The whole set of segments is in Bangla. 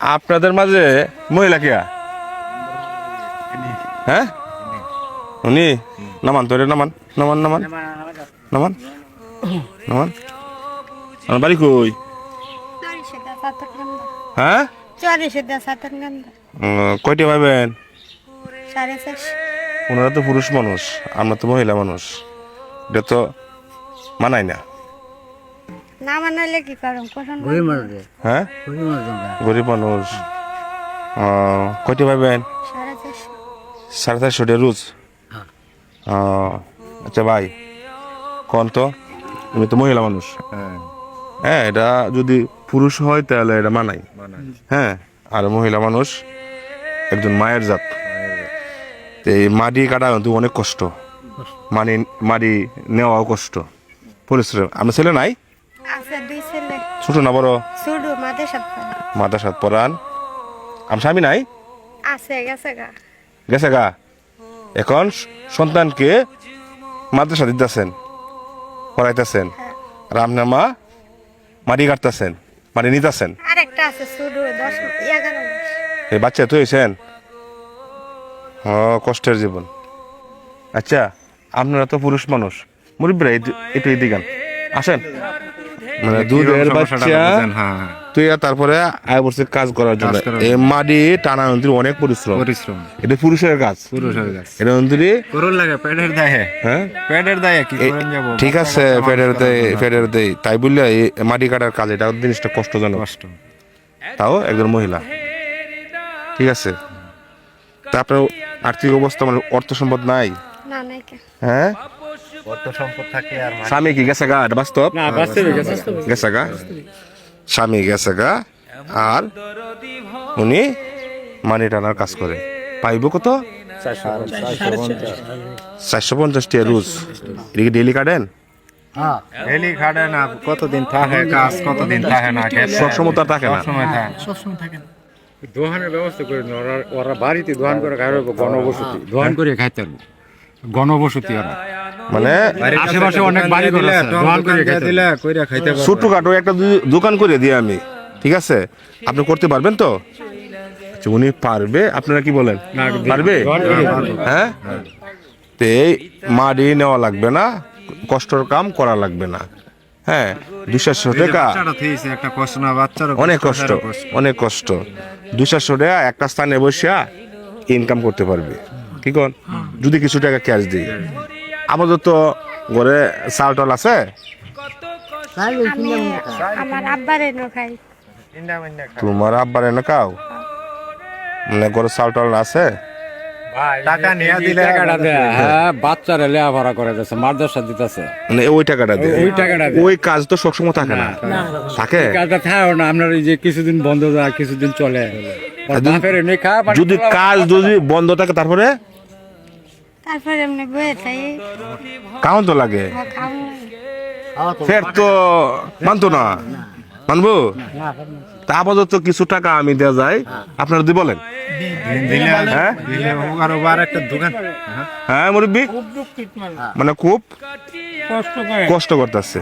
আপনাদের মাঝে মহিলা কেয়া হ্যাঁ? উনি? নামান তো এটা নামান নামান নামান নামান নামান। আমার বাড়ি কই? হ্যাঁ? কয়টি চারশো ওনারা তো পুরুষ মানুষ, আমরা তো মহিলা মানুষ। এটা তো মানাই না। না মানাইলে কি করম? কোন গরিব মানুষ হ্যাঁ? গরিব মানুষ গরিব মানুষ। ও, কয়টি পাইবেন সাড়ে চারশো। টাকা রোজ? হ্যাঁ। ও, আচ্ছা ভাই কোন তো? তুমি তো মহিলা মানুষ। হ্যাঁ। এটা যদি পুরুষ হয় তাহলে এটা মানাই হ্যাঁ আর মহিলা মানুষ একজন মায়ের জাত। তো এই মাটি কাটা কিন্তু অনেক কষ্ট। মাটি মাটি নেওয়াও কষ্ট। পরিশ্রম আমরা ছেলে নাই? আছে দুই ছেলে। ছোট না বড়? শুধু মাঝে সাত পারে মাথা সাত স্বামী নাই? আছে গেছে গা। গেছে গা? এখন সন্তানকে মাদ্রাসা দিতেছেন পড়াইতেছেন আর আপনার মা মাটি কাটতেছেন মাটি নিতেছেন। আরেকটা আছে এই বাচ্চা তো হয়েছেন ও কষ্টের জীবন। আচ্ছা আপনারা তো পুরুষ মানুষ। মুরব্বীরা একটু এদিকে আসেন। মানে দুধের বাচ্চা তুই আর তারপরে আয় বসে কাজ করার জন্য। এই মাটি টানা অন্তরি অনেক পরিশ্রম। পরিশ্রম। এটা পুরুষের কাজ। পুরুষের কাজ। এটা অন্তরি করুন লাগে পেটের দায়ে। হ্যাঁ? পেটের দায়ে কি করেন যাব? ঠিক আছে দেয় ফেডের দেয়। তাই বললে এই মাটি কাটার কাজ এটা জিনিসটা কষ্টজনক। কষ্ট। তাও একজন মহিলা। ঠিক আছে। তারপরে আর্থিক অবস্থা মানে অর্থ সম্পদ নাই? না নাই হ্যাঁ? অর্থ সম্পদ থাকলে আর স্বামী কি গেছে গা? বাস্তব? গেছে। গা? স্বামী গেছে গা? আর উনি মানি টানার কাজ করে। পাইব কত? চারশো পঞ্চাশ। টিয়া রুজ। এটা কি ডেলি কাটেন? হ্যাঁ, ডেলি খাটে না কতদিন থাকে কাজ কতদিন থাকে না সবসময় তো থাকে না। সময় থাকে। দোহানের ব্যবস্থা করে ওরা বাড়িতে দোহান করে খাই গণবসতি। দোহান করে খাইতে হবে গণবসতি ওরা। মানে আশেপাশে অনেক বাড়ি ঘর আছে দোহান করে খাইতে দিলে কইরা খাইতে পারবে। ছোট্ট খাটো একটা দোকান করে দিই আমি ঠিক আছে? আপনি করতে পারবেন তো? আচ্ছা, উনি পারবে আপনারা কি বলেন? পারবে? হ্যাঁ? তো এই মাটি নেওয়া লাগবে না কষ্টর কাম করা লাগবে না। হ্যাঁ দুশো টাকা। অনেক কষ্ট অনেক কষ্ট। দুশো টাকা একটা স্থানে বসিয়া ইনকাম করতে পারবে। কি কন? যদি কিছু টাকা ক্যাশ দিই। আমাদের তো ঘরে চাল টাল আছে? তোমার আব্বার এনে খাও? মানে ঘরে চাল টাল আছে? টাকা নিয়ে দিলে টাকাটা দেয়। হ্যাঁ বাচ্চারা লেখাপড়া করে যাচ্ছে মাদ্রাসা দিতেছে। মানে ওই টাকাটা দিয়ে। ওই টাকাটা ওই কাজ তো সবসময় থাকে না। থাকে? কাজটা থাকো না। আপনার এই যে কিছুদিন বন্ধ যায় কিছুদিন চলে। যদি- কাজ যদি বন্ধ থাকে তারপরে? তারপরে এমনি বয়ে থাই কাউন তো লাগে। ফের তো মানতো না। মানবো? তা আপাতত কিছু টাকা আমি দেওয়া যায়। আপনারা যদি বলেন। হ্যাঁ? হ্যাঁ। হ্যাঁ মুরব্বী? মানে। খুব কষ্ট করতেছে।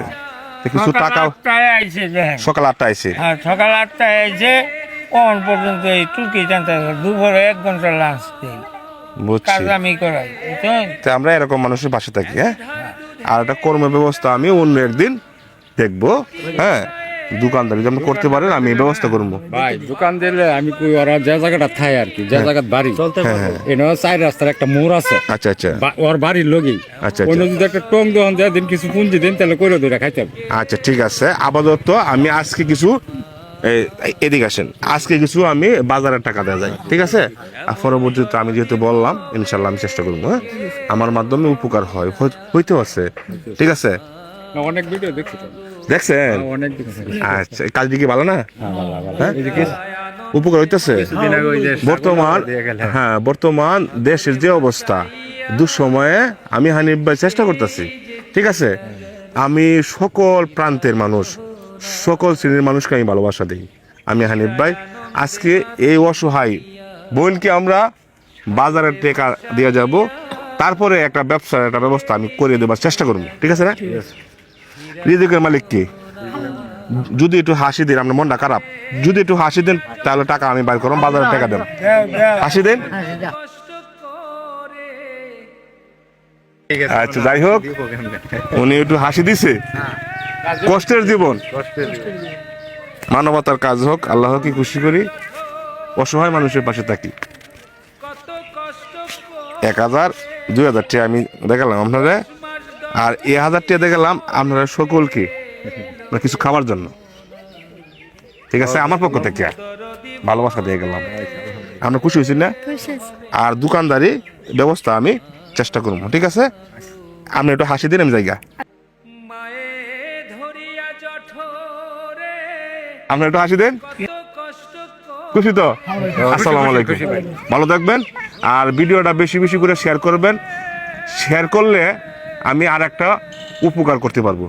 কিছু টাকা আটটায় আইছে দেখেন। সকাল আটটা আইছে। হ্যাঁ সকাল আটটায় আইছে কোন পর্যন্ত এই টুকি জানতে দুপুরে এক ঘণ্টা লাঞ্চ দিই বুঝছি। কাজ আমি করাই বুঝছেন? তো আমরা এরকম মানুষের পাশে থাকি হ্যাঁ? আর একটা কর্ম ব্যবস্থা আমি অন্য একদিন দেখব হ্যাঁ? দোকানদারি যেমন করতে পারেন আমি ব্যবস্থা করব। ভাই দোকান দিলে আমি কই ওরা যে জায়গাটা থাই আর কি যে জায়গা বাড়ি। এনে চার রাস্তার একটা মোড় আছে। আচ্ছা আচ্ছা। বা- ওর বাড়ির লগেই। আচ্ছা, অন্য আচ্ছা। যদি একটা টং দোকান দেয় দিন কিছু পুঞ্জি দিন তাহলে করে ধরে খাইতে হবে। আচ্ছা ঠিক আছে। আপাতত আমি আজকে কিছু এদিকে আসেন। আজকে কিছু আমি বাজারের টাকা দেওয়া যায় ঠিক আছে? আর পরবর্তীতে আমি যেহেতু বললাম ইনশাল্লাহ আমি চেষ্টা করব হ্যাঁ? আমার মাধ্যমে উপকার হয় হই- হইতে আছে ঠিক আছে? অনেক ভিডিও দেখছি দেখছেন? অনেক আচ্ছা এই কাজটি কি ভালো না? হ্যাঁ উপকার হইতেছে? বর্তমান হ্যাঁ বর্তমান দেশের যে অবস্থা দুঃসময়ে আমি হানিফ ভাই চেষ্টা করতেছি ঠিক আছে? আমি সকল প্রান্তের মানুষ সকল শ্রেণির মানুষকে আমি ভালোবাসা দিই। আমি হানিফ ভাই আজকে এই অসহায় বোনকে আমরা বাজারের টেকা দিয়ে যাব। তারপরে একটা ব্যবসার একটা ব্যবস্থা আমি করে দেবার চেষ্টা করব। ঠিক আছে না? রিজিকের মালিক কি? যদি একটু হাসি দিন আপনার মনটা খারাপ। যদি একটু হাসি দেন তাহলে টাকা আমি বাইর করব বাজারে টাকা দেন? হাসি দেন আচ্ছা যাই হোক। উনি একটু হাসি দিছে। কষ্টের জীবন। মানবতার কাজ হোক আল্লাহকে খুশি করি অসহায় মানুষের পাশে থাকি। এক হাজার দুই হাজার টাকা আমি দেখালাম আপনারা। আর এ হাজার টাকা দেখালাম আপনারা সকলকে কিছু খাবার জন্য। ঠিক আছে আমার পক্ষ থেকে ভালোবাসা দিয়ে গেলাম। আপনার খুশি হয়েছেন না? আর দোকানদারি ব্যবস্থা আমি চেষ্টা করব ঠিক আছে? আপনি একটু হাসি দিন আমি জায়গা আপনি একটু হাসি দেন। খুশি তো? আসসালামু আলাইকুম। ভালো থাকবেন। আর ভিডিওটা বেশি বেশি করে শেয়ার করবেন। শেয়ার করলে আমি আর একটা উপকার করতে পারব।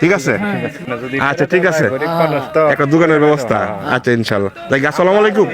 ঠিক আছে? আচ্ছা ঠিক আছে। একটা দোকানের ব্যবস্থা। আচ্ছা ইনশাল্লাহ। আসসালামু আলাইকুম।